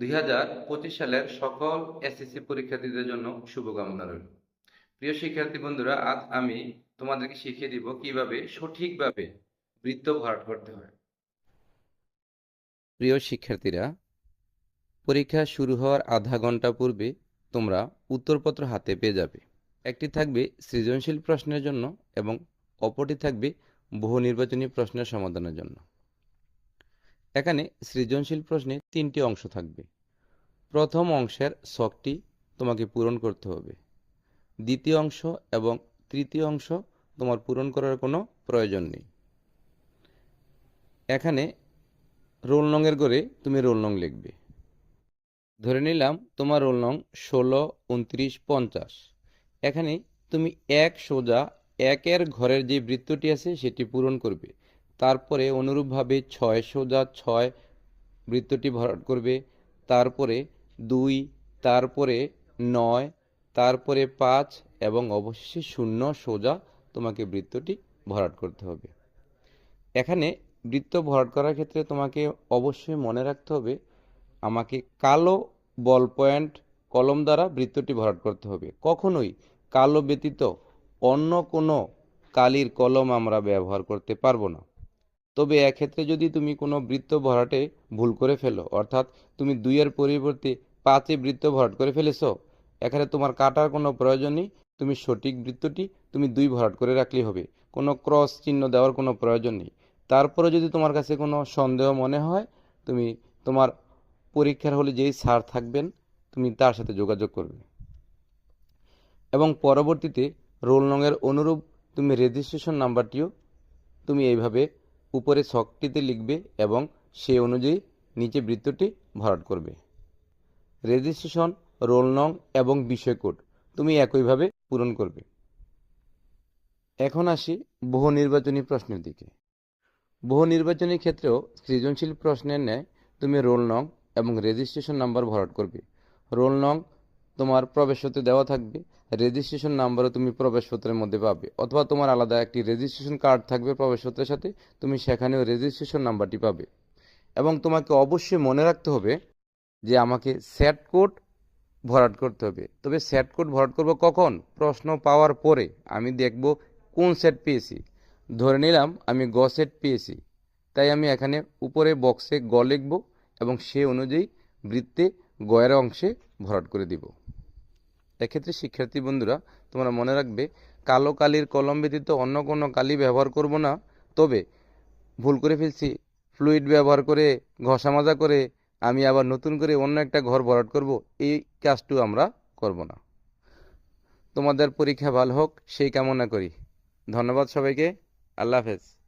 দুই হাজার পঁচিশ সালের সকল এসএসসি পরীক্ষার্থীদের জন্য শুভকামনা রইল। প্রিয় শিক্ষার্থী বন্ধুরা, আজ আমি তোমাদেরকে শিখিয়ে দিব কীভাবে সঠিকভাবে বৃত্ত ভরাট করতে হয়। প্রিয় শিক্ষার্থীরা, পরীক্ষা শুরু হওয়ার আধা ঘণ্টা পূর্বে তোমরা উত্তরপত্র হাতে পেয়ে যাবে। একটি থাকবে সৃজনশীল প্রশ্নের জন্য এবং অপরটি থাকবে বহু নির্বাচনী প্রশ্নের সমাধানের জন্য। এখানে সৃজনশীল প্রশ্নে তিনটি অংশ থাকবে। প্রথম অংশের শখটি তোমাকে পূরণ করতে হবে। দ্বিতীয় অংশ এবং তৃতীয় অংশ তোমার পূরণ করার কোনো প্রয়োজন নেই। এখানে রোল নংয়ের করে তুমি রোল নং লিখবে। ধরে নিলাম তোমার রোল নং ষোলো, উনত্রিশ, পঞ্চাশ। এখানে তুমি এক সোজা একের ঘরের যে বৃত্তটি আছে সেটি পূরণ করবে। তারপরে অনুরূপভাবে ছয় সোজা ছয় বৃত্তটি ভরাট করবে, তারপরে দুই, তারপরে নয়, তারপরে পাঁচ এবং অবশেষে শূন্য সোজা তোমাকে বৃত্তটি ভরাট করতে হবে। এখানে বৃত্ত ভরাট করার ক্ষেত্রে তোমাকে অবশ্যই মনে রাখতে হবে, আমাকে কালো বল পয়েন্ট কলম দ্বারা বৃত্তটি ভরাট করতে হবে। কখনোই কালো ব্যতীত অন্য কোনো কালির কলম আমরা ব্যবহার করতে পারব না। তবে এক্ষেত্রে যদি তুমি কোনো বৃত্ত ভরাটে ভুল করে ফেলো, অর্থাৎ তুমি দুইয়ের পরিবর্তে পাঁচে বৃত্ত ভরাট করে ফেলেছো, এখানে তোমার কাটার কোনো প্রয়োজন নেই, তুমি সঠিক বৃত্তটি তুমি দুই ভরাট করে রাখলেই হবে, কোনো ক্রস চিহ্ন দেওয়ার কোনো প্রয়োজন নেই। তারপরে যদি তোমার কাছে কোনো সন্দেহ মনে হয়, তুমি তোমার পরীক্ষার হলে যেই স্যার থাকবেন, তুমি তার সাথে যোগাযোগ করবে। এবং পরবর্তীতে রোল নংয়ের অনুরূপ তুমি রেজিস্ট্রেশন নাম্বারটিও তুমি এইভাবে উপরে ছকটিতে লিখবে এবং সে অনুযায়ী নিচে বৃত্তটি ভরাট করবে। রেজিস্ট্রেশন, রোল নং এবং বিষয় কোড তুমি একইভাবে পূরণ করবে। এখন আসি বহু নির্বাচনী প্রশ্নের দিকে। বহু নির্বাচনী ক্ষেত্রেও সৃজনশীল প্রশ্নের ন্যায় তুমি রোল নং এবং রেজিস্ট্রেশন নাম্বার ভরাট করবে। রোল নং তোমার প্রবেশপত্রে দেওয়া থাকবে রেজিস্ট্রেশন নাম্বারও তুমি প্রবেশপত্রের মধ্যে পাবে। অথবা তোমার আলাদা একটি রেজিস্ট্রেশন কার্ড থাকবে প্রবেশপত্রের সাথে, তুমি সেখানেও রেজিস্ট্রেশন নাম্বারটি পাবে। এবং তোমাকে অবশ্যই মনে রাখতে হবে যে আমাকে স্যাট কোড ভরাট করতে হবে। তবে স্যাট কোড ভরাট করব কখন? প্রশ্ন পাওয়ার পরে আমি দেখব কোন সেট পেয়েছি। ধরে নিলাম আমি গ সেট পেয়েছি। তাই আমি এখানে উপরে বক্সে গ লিখব এবং সে অনুযায়ী বৃত্তে গয়ের অংশে ভরাট করে দিব। এক্ষেত্রে শিক্ষার্থী বন্ধুরা, তোমরা মনে রাখবে, কালো কালির কলম ব্যতীত অন্য কোনো কালি ব্যবহার করব না। তবে ভুল করে ফেলছি ফ্লুইড ব্যবহার করে, ঘষা মাজা করে, আমি আবার নতুন করে অন্য একটা ঘর ভরাট করব, এই কাজটু আমরা করব না। তোমাদের পরীক্ষা ভালো হোক, সেই কামনা করি। ধন্যবাদ সবাইকে, আল্লাহ হাফেজ।